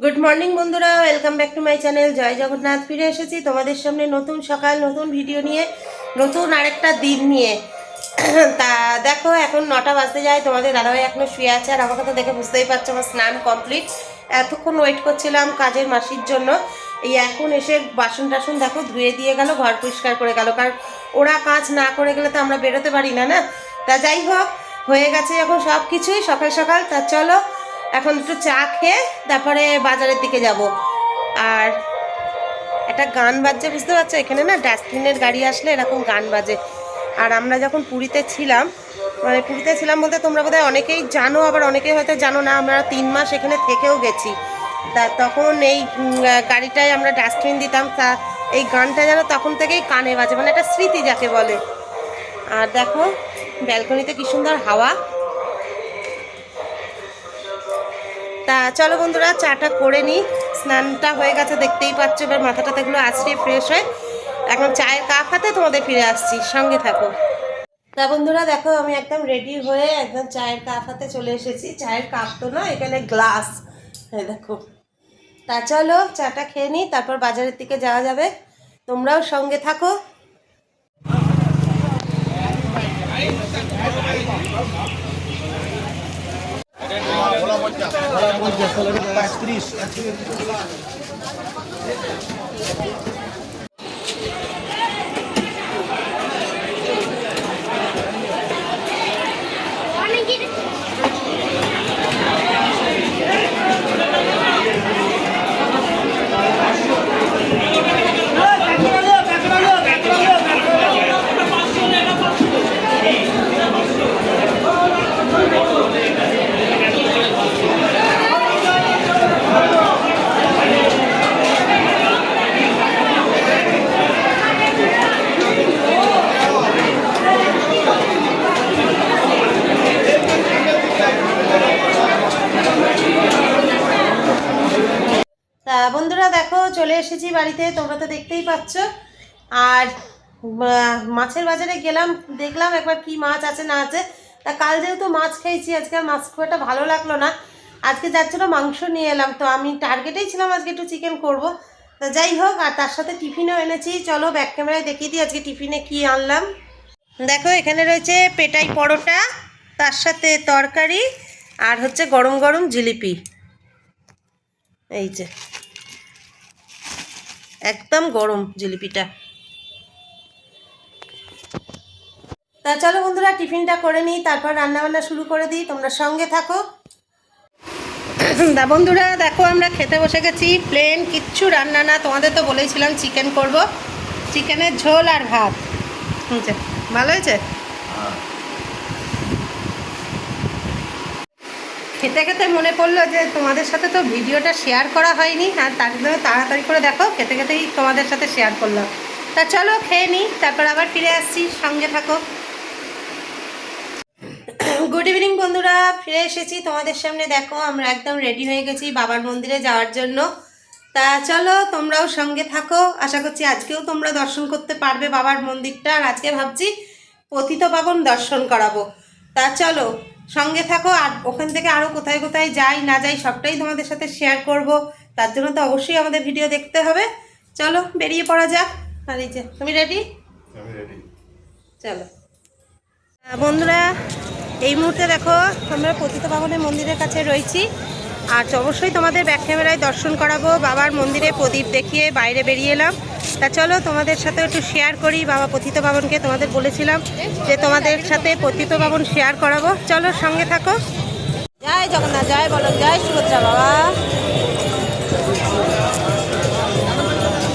Good morning বন্ধুরা। Welcome back to my channel Jai Jagannath. ফিরে এসেছি তোমাদের সামনে নতুন সকাল, নতুন ভিডিও নিয়ে, নতুন আরেকটা দিন নিয়ে। তা দেখো, এখন নটা বাজতে যায়। তোমাদের দাদাভাই এখনও শুয়ে আছে, আর আমাকে তো দেখে বুঝতেই পারছ, আমার স্নান কমপ্লিট এতক্ষণ ওয়েট করছিলাম কাজের মাসির জন্য। এই এখন এসে বাসন টাসন দেখো, ধুয়ে দিয়ে গেল, ঘর পরিষ্কার করে গেল। কারণ ওরা কাজ না করে গেলে তো আমরা বেরোতে পারি না না? তা যাই হোক, হয়ে গেছে এখন সব কিছুই সকাল সকাল। তা চলো এখন একটু চা খেয়ে তারপরে বাজারের দিকে যাব। আর একটা গান বাজছে, বুঝতে পারছ? এখানে না ডাস্টবিনের গাড়ি আসলে এরকম গান বাজে। আর আমরা যখন পুরীতে ছিলাম মানে পুরীতে ছিলাম বলতে তোমরা বোধহয় অনেকেই জানো, আবার অনেকেই হয়তো জানো না, আমরা তিন মাস এখানে থেকেও গেছি। তা তখন এই গাড়িটায় আমরা ডাস্টবিন দিতাম, তা এই গানটা যেন তখন থেকেই কানে বাজে মানে একটা স্মৃতি যাকে বলে। আর দেখো, ব্যালকনিতে কি সুন্দর হাওয়া। তা চলো বন্ধুরা, চাটা করে নিই স্নানটা হয়ে গেছে, দেখতেই পাচ্ছ। এবার মাথাটা এগুলো আছড়িয়ে ফ্রেশ হয়। এখন চায়ের কাপ হাতে তোমাদের ফিরে আসছি, সঙ্গে থাকো। তা বন্ধুরা, দেখো, আমি একদম রেডি হয়ে একদম চায়ের কাপ হাতে চলে এসেছি। চায়ের কাপ তো না, এখানে গ্লাস হ্যাঁ দেখো। তা চলো, চাটা খেয়ে নিই তারপর বাজারের দিকে যাওয়া যাবে। তোমরাও সঙ্গে থাকো। তা বন্ধুরা দেখো, চলে এসেছি বাড়িতে, তোমরা তো দেখতেই পাচ্ছ। আর মাছের বাজারে গেলাম, দেখলাম একবার কি মাছ আছে, না আছে। তা কাল যেহেতু মাছ খেয়েছি, আজকে আর মাছ খুব একটা ভালো লাগল না। আজকে যার জন্য মাংস নিয়ে এলাম, তো আমি টার্গেটেই ছিলাম আজকে একটু চিকেন করব। তা যাই হোক, আর তার সাথে টিফিনও এনেছি। চলো ব্যাক ক্যামেরায় দেখিয়ে দিই আজকে টিফিনে কি আনলাম। দেখো, এখানে রয়েছে পেটাই পরোটা, তার সাথে তরকারি, আর হচ্ছে গরম গরম জিলিপি। এই যে। একদম গরম জিলিপিটা। তা চলো বন্ধুরা, টিফিনটা করে নিই, তারপর রান্নাবান্না শুরু করে দিই, তোমরা সঙ্গে থাকো। দা বন্ধুরা, দেখো আমরা খেতে বসে গেছি প্লেন কিচ্ছু রান্না না, তোমাদের তো বলেছিলাম চিকেন করব। চিকেনের ঝোল আর ভাত। ভালো হয়েছে? খেতে খেতে মনে পড়ল যে তোমাদের সাথে তো ভিডিওটা শেয়ার করা হয়নি, আর তার জন্য তাড়াতাড়ি করে দেখো খেতে খেতেই তোমাদের সাথে শেয়ার করলাম। তা চলো খেয়ে নিই তারপর আবার ফিরে আসছি, সঙ্গে থাকো। গুড ইভিনিং বন্ধুরা, ফিরে এসেছি তোমাদের সামনে, দেখো আমরা একদম রেডি হয়ে গেছি বাবার মন্দিরে যাওয়ার জন্য। তা চলো তোমরাও সঙ্গে থাকো, আশা করছি আজকেও তোমরা দর্শন করতে পারবে বাবার মন্দিরটা, আর আজকে ভাবছি পতিত পাবন দর্শন করাবো। তা চলো সঙ্গে থাকো আর ওখান থেকে আরও কোথায় কোথায় যাই না যাই সবটাই তোমাদের সাথে শেয়ার করব। তার জন্য তো অবশ্যই আমাদের ভিডিও দেখতে হবে। চলো বেরিয়ে পড়া যাক। আর এই যে তুমি রেডি চলো। বন্ধুরা এই মুহূর্তে দেখো আমরা পতিত পাবনের মন্দিরের কাছে রয়েছি। আর অবশ্যই তোমাদের ব্যাক ক্যামেরায় দর্শন করাবো। বাবার মন্দিরে প্রদীপ দেখিয়ে বাইরে বেরিয়ে এলাম। তা চলো তোমাদের সাথে একটু শেয়ার করি, বাবা পতিত পাবনকে তোমাদের বলেছিলাম যে তোমাদের সাথে পতিত পাবন শেয়ার করাবো। চলো সঙ্গে থাকো। জয় জগন্নাথ, জয় বলো জয় সুভদ্রা বাবা।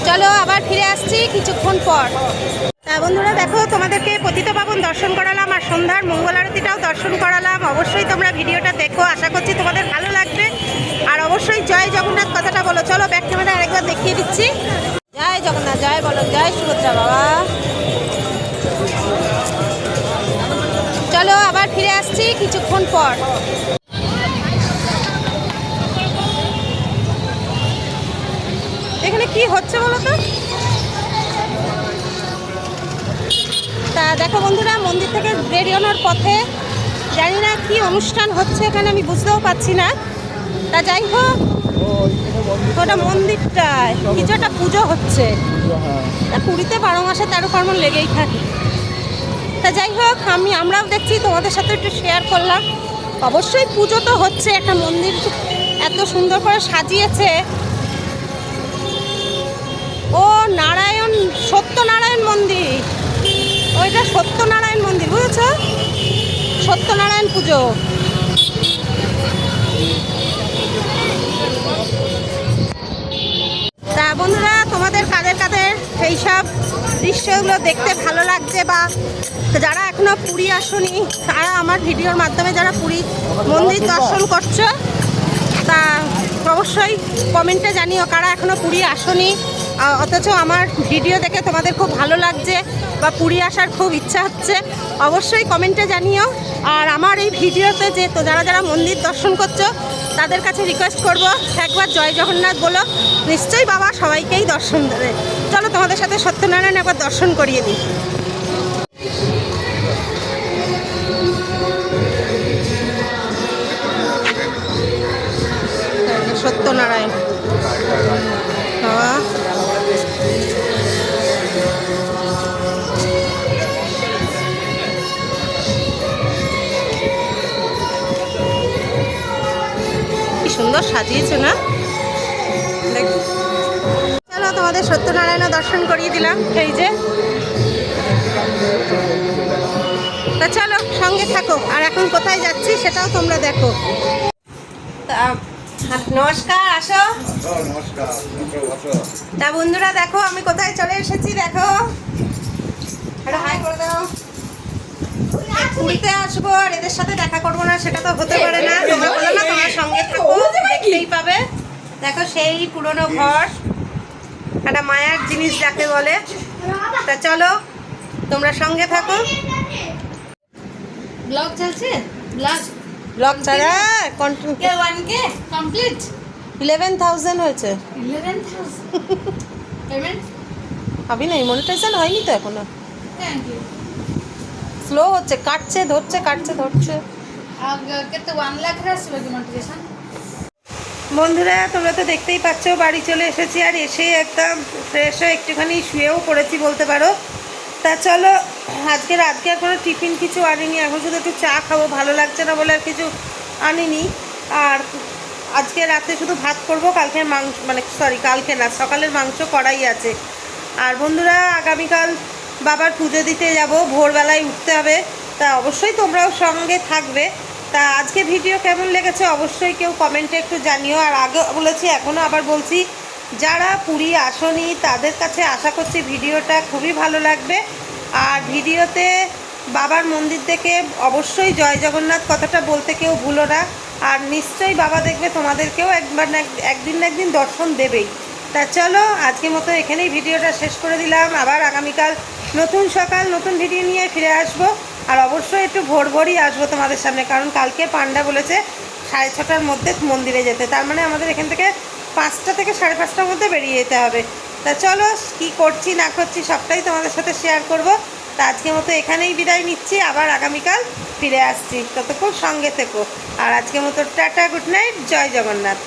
চলো আবার ফিরে আসছি কিছুক্ষণ পর। তা বন্ধুরা দেখো, তোমাদেরকে পতিত পাবন দর্শন করালাম আর সন্ধ্যার মঙ্গল আরতিটাও দর্শন করালাম। অবশ্যই তোমরা ভিডিওটা দেখো, আশা করছি তোমাদের ভালো লাগবে। আর অবশ্যই জয় জগন্নাথ, কথাটা বলো। চলো ব্যাক ক্যামেরা আরেকবার দেখিয়ে দিচ্ছি। জয় সুভদ্রা বাবা? চলো আবার ফিরে আসছি কিছুক্ষণ পর। এখানে কি হচ্ছে বলো তো? তা দেখো বন্ধুরা, মন্দির থেকে বেরিয়ে পথে জানি না কি অনুষ্ঠান হচ্ছে এখানে, আমি বুঝতেও পারছি না। তা যাই হোক যায় কিছু একটা পুজো হচ্ছে। তা পুরীতে বারো মাসে তেরো পার্বণ লেগেই থাকে। তা যাই হোক, আমি, আমরাও দেখছি, তোমাদের সাথে একটু শেয়ার করলাম। অবশ্যই পুজো তো হচ্ছে, একটা মন্দির এত সুন্দর করে সাজিয়েছে। ও নারায়ণ, সত্যনারায়ণ মন্দির। ওইটা সত্যনারায়ণ মন্দির, বুঝেছ? সত্যনারায়ণ পুজো। সব দৃশ্যগুলো দেখতে ভালো লাগছে বা যারা এখনও পুরী আসনি, তারা আমার ভিডিওর মাধ্যমে যারা পুরী মন্দির দর্শন করছ, তা অবশ্যই কমেন্টে জানিও কারা এখনও পুরী আসনি। অথচ আমার ভিডিও দেখে তোমাদের খুব ভালো লাগছে বা পুরী আসার খুব ইচ্ছা হচ্ছে, অবশ্যই কমেন্টে জানিও। আর আমার এই ভিডিওতে যে তো যারা যারা মন্দির দর্শন করছ, তাদের কাছে রিকোয়েস্ট করব, একবার জয় জগন্নাথ বলো, নিশ্চয়ই বাবা সবাইকেই দর্শন দেবে। চলো তোমাদের সাথে সত্যনারায়ণ একবার দর্শন করিয়ে দিই। সত্যনারায়ণ। সাজিয়েছে না? দেখ। চলো তোমাদের সত্যনারায়ণ দর্শন করিয়ে দিলাম। এই যে। তা চলো সঙ্গে থাকো। আর এখন কোথায় যাচ্ছি সেটাও তোমরা দেখো। তা নমস্কার আসো। তা বন্ধুরা দেখো আমি কোথায় চলে এসেছি দেখো একটা হাই করে দাও পুরীতে আসব আর এদের সাথে দেখা করব না সেটা তো হতে পারে না। তোমরা বলো না তোমার সঙ্গে থাকো দেখতেই পাবে। দেখো সেই পুরনো ঘর একটা মায়ার জিনিস যাকে বলে। তা চলো তোমরা সঙ্গে থাকো। ব্লগ চলছে? ব্লগ। ব্লগ ছাড়া কন্টিনিউ কে one K? Complete eleven thousand হয়েছে। ইলেভেন থাউজেন্ড পেমেন্ট ভাবি না মনিটাইজেশন হয়নি তো এখনও? থ্যাংক ইউ স্লো হচ্ছে কাটছে ধরছে কাটছে ধরছে। বন্ধুরা তোমরা তো দেখতেই পাচ্ছ বাড়ি চলে এসেছি আর এসে একদম ফ্রেশ হয়ে একটুখানি শুয়েও পড়েছি বলতে পারো। তা চলো আজকে রাতকে আর কোনো টিফিন কিছু আনিনি এখন শুধু একটু চা খাব ভালো লাগছে না বলে আর কিছু আনিনি। আর আজকে রাতে শুধু ভাত করব কালকে মাংস মানে সরি কালকে না সকালের মাংস করাই আছে। আর বন্ধুরা আগামীকাল বাবার পুজো দিতে যাব, ভোরবেলায় উঠতে হবে। তা অবশ্যই তোমরাও সঙ্গে থাকবে। তা আজকে ভিডিও কেমন লেগেছে অবশ্যই কেউ কমেন্টে একটু জানিও। আর আগে বলেছি, এখনও আবার বলছি, যারা পুরী আসনি তাদের কাছে আশা করছি ভিডিওটা খুবই ভালো লাগবে। আর ভিডিওতে বাবার মন্দির থেকে অবশ্যই জয় জগন্নাথ কথাটা বলতে কেউ ভুলো না। আর নিশ্চয়ই বাবা দেখবে তোমাদেরকেও একবার না একদিন না একদিন দর্শন দেবেই। তা চলো আজকে মতো এখানেই ভিডিওটা শেষ করে দিলাম। আবার আগামীকাল নতুন সকাল, নতুন ভিডিও নিয়ে ফিরে আসব। আর অবশ্যই একটু ভোর ভোরই আসব তোমাদের সামনে, কারণ কালকে পান্ডা বলেছে সাড়ে ছটার মধ্যে মন্দিরে যেতে। তার মানে আমাদের এখান থেকে পাঁচটা থেকে সাড়ে পাঁচটার মধ্যে বেরিয়ে যেতে হবে। তা চলো, কি করছি, না করছি, সবটাই তোমাদের সাথে শেয়ার করব। তা আজকের মতো এখানেই বিদায় নিচ্ছি, আবার আগামীকাল ফিরে আসছি। ততক্ষণ সঙ্গে থেকো। আর আজকের মতো tata good night Jai Jagannath.